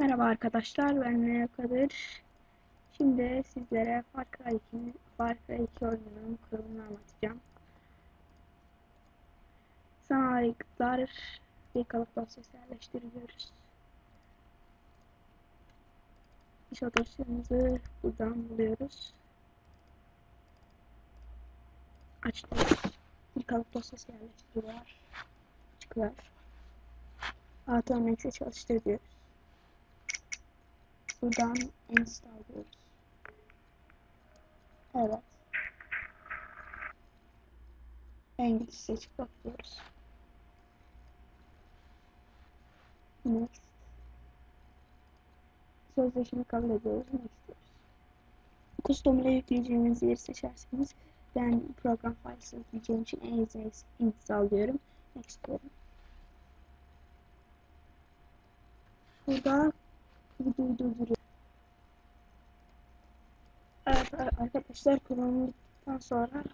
Merhaba arkadaşlar, ben Mehmet Kadir. Şimdi sizlere Far Cry 2'nin Far Cry 2 oyununun kurulumunu anlatacağım. Sanayikler bir kalıp dosyası yerleştiriyoruz. İş dosyamızı buradan buluyoruz. Açtık. Bir kalıp dosyası yerleştiriyor. Çıkıyor. Automax'e çalıştır diyoruz. Buradan install diyoruz. Evet. İngiliz seçip. Next. Sözleşme kabul ediyoruz. Next diyoruz. Custom ile yükleyeceğiniz yeri seçerseniz ben program files yükleyeceğim için Nginx install diyorum. Next diyorum. Burada videoyu durduruyorum. Evet arkadaşlar kullanım bittikten sonra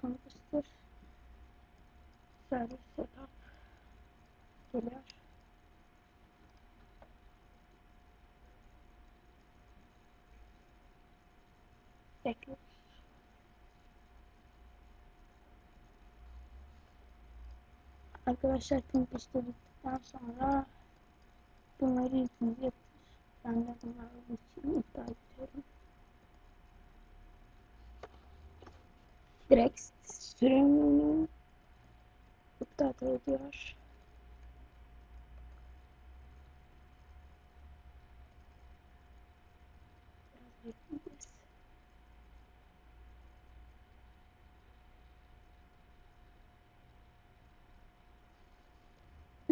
computer servis setup geliyor. Bekliyoruz. Arkadaşlar computer bittikten sonra bunları yükleyeceğiz. Ben de bunları için iptal ediyorum. Direkt sürümünü iptal ediyor.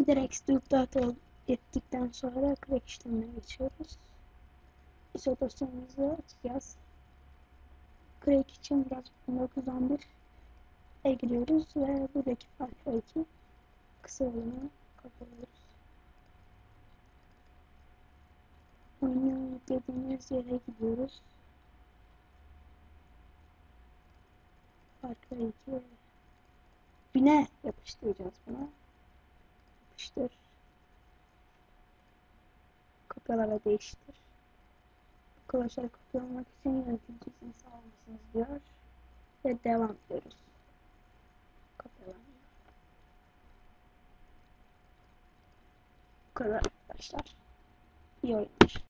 Direkt iptal ettikten sonra crack işlemine geçiyoruz. ISO dosyamızı açacağız. Crack için biraz 1911 e giriyoruz ve buradaki farkı 2 kısa yolunu kapatıyoruz. Oyunu yüklediğimiz yere gidiyoruz. Farkı 2 bine yapıştıracağız buna. Yapıştır kopyala ve değiştir. Arkadaşlar kopyalamak için yine bilgisini sağlamasınız diyor. Ve devam diyoruz. Kopyalanıyor. Bu kadar arkadaşlar. İyi oyunlar.